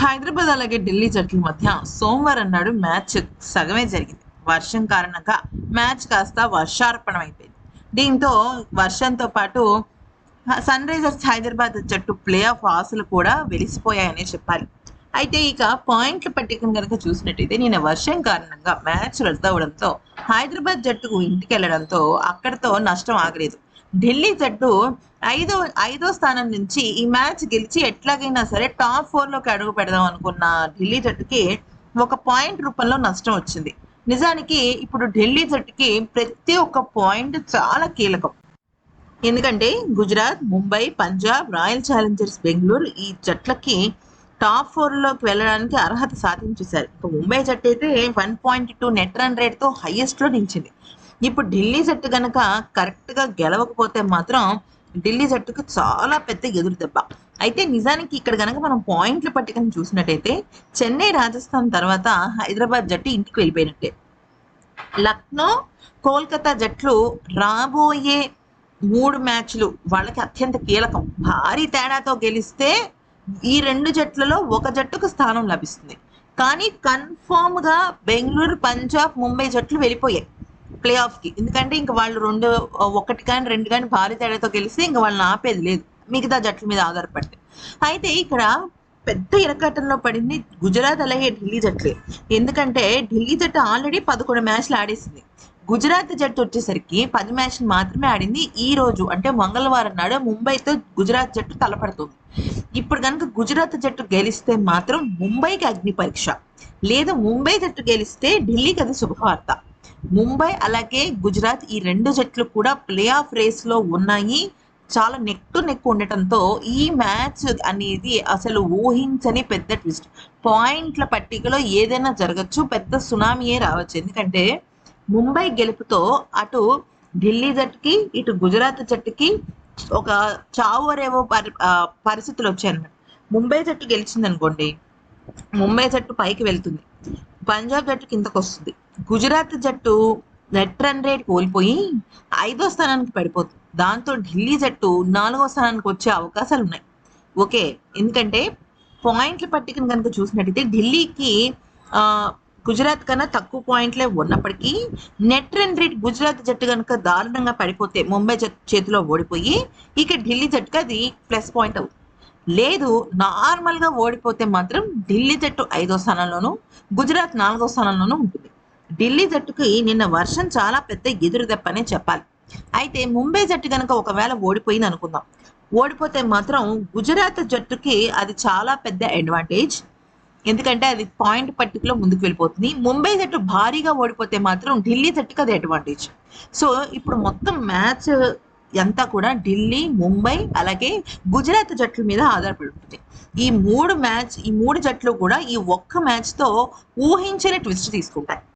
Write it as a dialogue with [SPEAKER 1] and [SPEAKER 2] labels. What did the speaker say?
[SPEAKER 1] హైదరాబాద్ అలాగే ఢిల్లీ జట్ల మధ్య సోమవారం నాడు మ్యాచ్ సగమే జరిగింది. వర్షం కారణంగా మ్యాచ్ కాస్త వర్షార్పణం అయిపోయింది దీంతో వర్షంతో పాటు సన్ రైజర్స్ హైదరాబాద్ జట్టు ప్లే ఆఫ్ ఆశలు కూడా వెలిసిపోయాయనే చెప్పాలి. అయితే ఇక పాయింట్ల పట్టికను కనుక చూసినట్టయితే నేను వర్షం కారణంగా మ్యాచ్ రద్దవడంతో హైదరాబాద్ జట్టుకు ఇంటికి వెళ్ళడంతో అక్కడితో నష్టం ఆగలేదు. ఢిల్లీ జట్టు ఐదో ఐదో స్థానం నుంచి ఈ మ్యాచ్ గెలిచి ఎట్లాగైనా సరే టాప్ ఫోర్లోకి అడుగు పెడదాం అనుకున్న ఢిల్లీ జట్టుకి ఒక పాయింట్ రూపంలో నష్టం వచ్చింది. నిజానికి ఇప్పుడు ఢిల్లీ జట్టుకి ప్రతి ఒక్క పాయింట్ చాలా కీలకం. ఎందుకంటే గుజరాత్ ముంబై పంజాబ్ రాయల్ ఛాలెంజర్స్ బెంగళూరు ఈ జట్లకి టాప్ ఫోర్లోకి వెళ్ళడానికి అర్హత సాధించేశారు. ఇక ముంబై జట్టు అయితే one point two net run రేట్తో హైయెస్ట్లో నిలిచింది. ఇప్పుడు ఢిల్లీ జట్టు కనుక కరెక్ట్గా గెలవకపోతే మాత్రం ఢిల్లీ జట్టుకు చాలా పెద్ద ఎదురు దెబ్బ. అయితే నిజానికి ఇక్కడ కనుక మనం పాయింట్ల పట్టికను చూసినట్టయితే చెన్నై రాజస్థాన్ తర్వాత హైదరాబాద్ జట్టు ఇంటికి వెళ్ళిపోయినట్టే. లక్నో కోల్కతా జట్లు రాబోయే మూడు మ్యాచ్లు వాళ్ళకి అత్యంత కీలకం. భారీ తేడాతో గెలిస్తే ఈ రెండు జట్లలో ఒక జట్టుకు స్థానం లభిస్తుంది. కానీ కన్ఫామ్గా బెంగళూరు పంజాబ్ ముంబై జట్లు వెళ్ళిపోయాయి. ప్లే ఆఫ్కి. ఎందుకంటే ఇంక వాళ్ళు రెండు ఒకటి కానీ రెండు కానీ భారీ తేడాతో గెలిస్తే ఇంక వాళ్ళని ఆపేది లేదు. మిగతా జట్ల మీద ఆధారపడితే. అయితే ఇక్కడ పెద్ద ఇరకాటంలో పడింది గుజరాత్ అలాగే ఢిల్లీ జట్లే. ఎందుకంటే ఢిల్లీ జట్టు ఆల్రెడీ పదకొండు మ్యాచ్లు ఆడేసింది. గుజరాత్ జట్టు వచ్చేసరికి పది మ్యాచ్లు మాత్రమే ఆడింది. ఈ రోజు అంటే మంగళవారం నాడు ముంబైతో గుజరాత్ జట్టు తలపడుతుంది. ఇప్పుడు కనుక గుజరాత్ జట్టు గెలిస్తే మాత్రం ముంబైకి అగ్ని పరీక్ష. లేదా ముంబై జట్టు గెలిస్తే ఢిల్లీకి అది శుభవార్త. ముంబై అలాగే గుజరాత్ ఈ రెండు జట్లు కూడా ప్లే ఆఫ్ రేస్లో ఉన్నాయి. చాలా నెక్ టు నెక్ ఉండటంతో ఈ మ్యాచ్ అనేది అసలు ఊహించని పెద్ద ట్విస్ట్. పాయింట్ల పట్టికలో ఏదైనా జరగచ్చు పెద్ద సునామీయే రావచ్చు. ఎందుకంటే ముంబై గెలుపుతో అటు ఢిల్లీ జట్టుకి ఇటు గుజరాత్ జట్టుకి ఒక చావు రేవో పరి పరిస్థితులు వచ్చాయన్నమాట. ముంబై జట్టు గెలిచింది అనుకోండి ముంబై జట్టు పైకి వెళ్తుంది. పంజాబ్ జట్టు కిందకు వస్తుంది గుజరాత్ జట్టు నెట్ రన్ రేట్ కోల్పోయి ఐదో స్థానానికి పడిపోతుంది. దాంతో ఢిల్లీ జట్టు నాలుగో స్థానానికి వచ్చే అవకాశాలు ఉన్నాయి ఓకే ఎందుకంటే పాయింట్ల పట్టికను కనుక చూసినట్టయితే ఢిల్లీకి గుజరాత్ కన్నా తక్కువ పాయింట్లే ఉన్నప్పటికీ నెట్ రన్ రేట్ గుజరాత్ జట్టు కనుక దారుణంగా పడిపోతే ముంబై జట్టు చేతిలో ఓడిపోయి ఇక ఢిల్లీ జట్టుకి అది ప్లస్ పాయింట్ అవుతుంది. లేదు నార్మల్గా ఓడిపోతే మాత్రం ఢిల్లీ జట్టు ఐదో స్థానంలోనూ గుజరాత్ నాలుగో స్థానంలోనూ ఉంటుంది. ఢిల్లీ జట్టుకి నిన్న వర్షం చాలా పెద్ద ఎదురు దెబ్బనే చెప్పాలి. అయితే ముంబై జట్టు కనుక ఒకవేళ ఓడిపోయింది అనుకుందాం. ఓడిపోతే మాత్రం గుజరాత్ జట్టుకి అది చాలా పెద్ద అడ్వాంటేజ్. ఎందుకంటే అది పాయింట్ పట్టికలో ముందుకు వెళ్ళిపోతుంది. ముంబై జట్టు భారీగా ఓడిపోతే మాత్రం ఢిల్లీ జట్టుకి అది అడ్వాంటేజ్. సో ఇప్పుడు మొత్తం మ్యాచ్ అంతా కూడా ఢిల్లీ ముంబై అలాగే గుజరాత్ జట్ల మీద ఆధారపడి ఉంటుంది ఈ మూడు మ్యాచ్ ఈ మూడు జట్లు కూడా ఈ ఒక్క మ్యాచ్తో ఊహించని ట్విస్ట్ తీసుకుంటాయి.